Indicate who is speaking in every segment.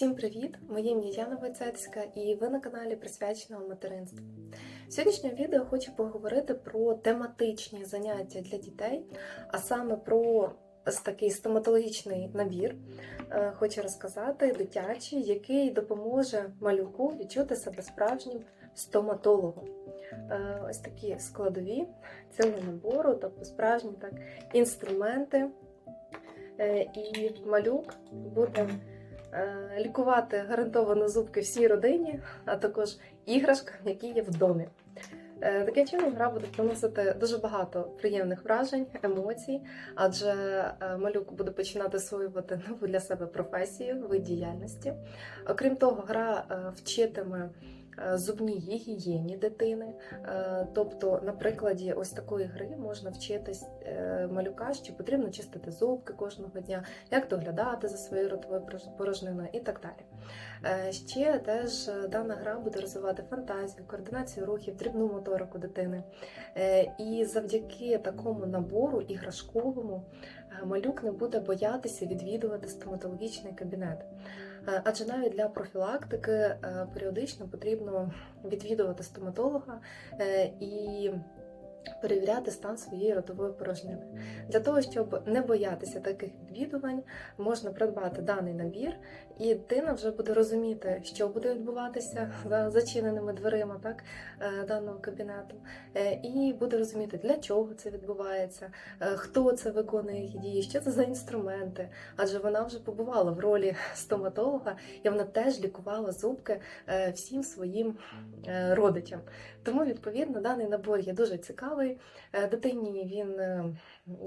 Speaker 1: Всім привіт! Моє ім'я Яна Войцецька і ви на каналі присвяченого материнству. В сьогоднішньому відео хочу поговорити про тематичні заняття для дітей, а саме про такий стоматологічний набір. Е, Хочу розказати дитячий, який допоможе малюку відчути себе справжнім стоматологом. Е, Ось такі складові цього набору, тобто справжні так, інструменти. Е, І малюк буде лікувати гарантовано зубки всій родині, а також іграшкам, які є в домі. Е, Таким чином, гра буде приносити дуже багато приємних вражень, емоцій, адже е, малюк буде починати освоювати нову для себе професію, вид діяльності. Окрім того, гра е, вчитиме е, зубній гігієні дитини. Е, Тобто, на прикладі ось такої гри можна вчитись е, малюка, що потрібно чистити зубки кожного дня, як доглядати за своєю ротовою порожниною і так далі. Е, Ще теж е, дана гра буде розвивати фантазію, координацію рухів, дрібну моторику дитини. Е, І завдяки такому набору іграшковому е, малюк не буде боятися відвідувати стоматологічний кабінет. Е, Адже навіть для профілактики е, періодично потрібно відвідувати стоматолога е, і перевіряти стан своєї ротової порожнини. Для того, щоб не боятися таких відвідувань, можна придбати даний набір, і дитина вже буде розуміти, що буде відбуватися за зачиненими дверима так, е, даного кабінету, е, і буде розуміти, для чого це відбувається, е, хто це виконує її дії, що це за інструменти. Адже вона вже побувала в ролі стоматолога, і вона теж лікувала зубки всім своїм родичам. Тому, відповідно, даний набор є дуже цікавий. Е, Дитині він, е,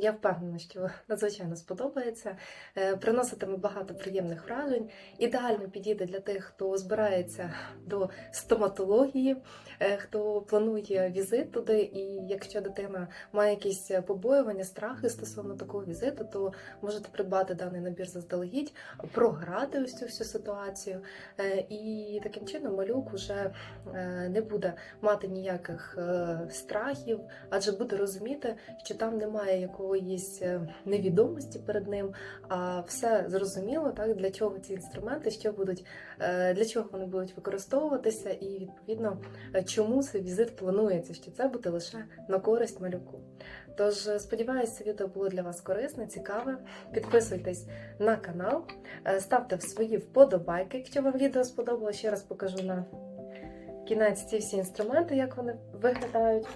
Speaker 1: я впевнена, що надзвичайно сподобається, Е, приноситиме багато приємних вражень. Ідеально підійде для тих, хто збирається до стоматології, хто планує візит туди. І якщо дитина має якісь побоювання, страхи стосовно такого візиту, то можете придбати даний набір заздалегідь, програти ось цю всю ситуацію. І таким чином малюк уже е, не буде мати ніяких страхів, адже буде розуміти, що там немає якоїсь е, невідомості перед ним, а все зрозуміло, так для чого ці інструменти, що будуть, е, для чого вони будуть використовуватися, і відповідно е, чому цей візит планується, що це буде лише на користь малюку. Тож сподіваюся, відео було для вас корисне, цікаве. Підписуйтесь на канал, ставте свої вподобайки, якщо вам відео сподобалося. Ще раз покажу на кінець ці всі інструменти, як вони виглядають.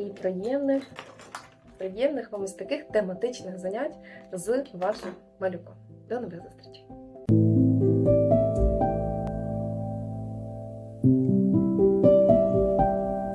Speaker 1: І приємних, приємних вам ось таких тематичних занять з вашим малюком. До нових зустрічей!